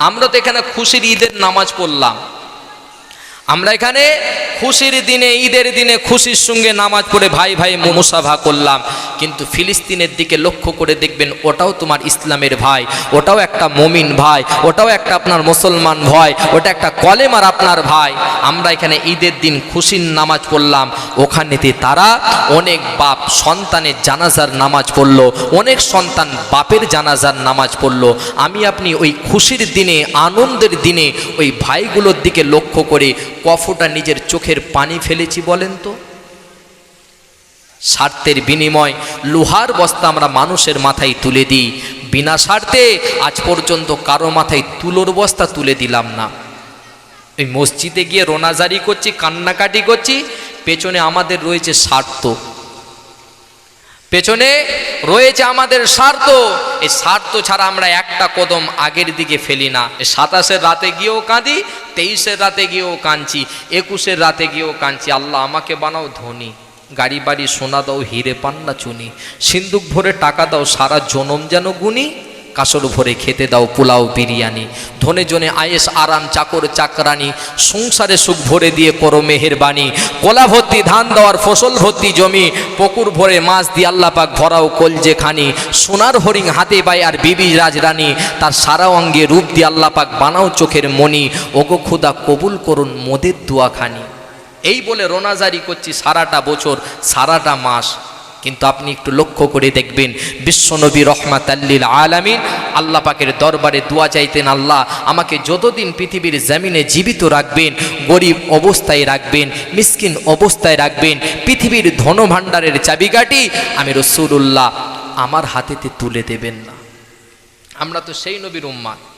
আমরা তো এখানে খুশির ঈদের নামাজ পড়লাম। আমরা এখানে খুশির দিনে, ঈদের দিনে খুশির সঙ্গে নামাজ পড়ে ভাই ভাই মুসাভা করলাম। কিন্তু ফিলিস্তিনের দিকে লক্ষ্য করে দেখবেন ওটাও তোমার ইসলামের ভাই, ওটাও একটা মমিন ভাই, ওটাও একটা আপনার মুসলমান ভাই, ওটা একটা কলেমার আপনার ভাই। আমরা এখানে ঈদের দিন খুশির নামাজ পড়লাম। ওখানেতে তারা অনেক বাপ সন্তানের জানাজার নামাজ পড়ল, অনেক সন্তান বাপের জানাজার নামাজ পড়ল। আমি আপনি ওই খুশির দিনে, আনন্দের দিনে ওই ভাইগুলোর দিকে লক্ষ্য করে কফোটা নিজের চোখের পানি ফেলেছি বলেন তো? স্বার্থের বিনিময় লোহার বস্তা আমরা মানুষের মাথায় তুলে দিই। বিনা স্বার্থে আজ পর্যন্ত কারও মাথায় তুলোর বস্তা তুলে দিলাম না। ওই মসজিদে গিয়ে রোনাজারি করছি, কান্নাকাটি করছি, পেছনে আমাদের রয়েছে স্বার্থ। পেছনে রয়েছে আমাদের স্বার্থ। এই স্বার্থ ছাড়া আমরা একটা কদম আগের দিকে ফেলি না। সাতাশের রাতে গিয়েও কাঁদি, তেইশের রাতে গিয়েও কাঁদছি, একুশের রাতে গিয়েও কাঁদছি। আল্লাহ আমাকে বানাও ধনী, গাড়ি বাড়ি সোনা দাও, হিরে পান্না চুনি, সিন্দুক ভরে টাকা দাও, সারা জনম যেন গুনি কাসর ভরে খেতে দাও পোলাও, বিরিয়ানি। ধনে জনে আয়েস আরাম, চাকর, চাকরানি, সংসারে সুখ ভরে দিয়ে করো মেহেরবানি কলা ভর্তি, ধান দেওয়ার, ফসল ভর্তি জমি, পুকুর ভরে মাছ দিয়ে আল্লাপাক ভরাও কলজে খানি। সোনার হরিং হাতে পায় আর বিবি রাজরানী, তার সারা অঙ্গে রূপ দিয়ে আল্লাপাক বানাও চোখের মণি। ওগো খুদা, কবুল করুন মোদের দোয়া খানি এই বলে রোনাজারি করছি সারাটা বছর, সারাটা মাস। কিন্তু আপনি একটু লক্ষ্য করে দেখবেন, বিশ্বনবী রহমাত আল্লিল আলামিন আল্লাহ পাকের দরবারে দোয়া চাইতেন, আল্লাহ, আমাকে যতদিন পৃথিবীর জমিনে জীবিত রাখবেন, গরিব অবস্থায় রাখবেন, মিসকিন অবস্থায় রাখবেন, পৃথিবীর ধনভাণ্ডারের চাবিকাঠি আমি রসুল্লাহ আমার হাতেতে তুলে দেবেন না। আমরা তো সেই নবীর উম্মাদ।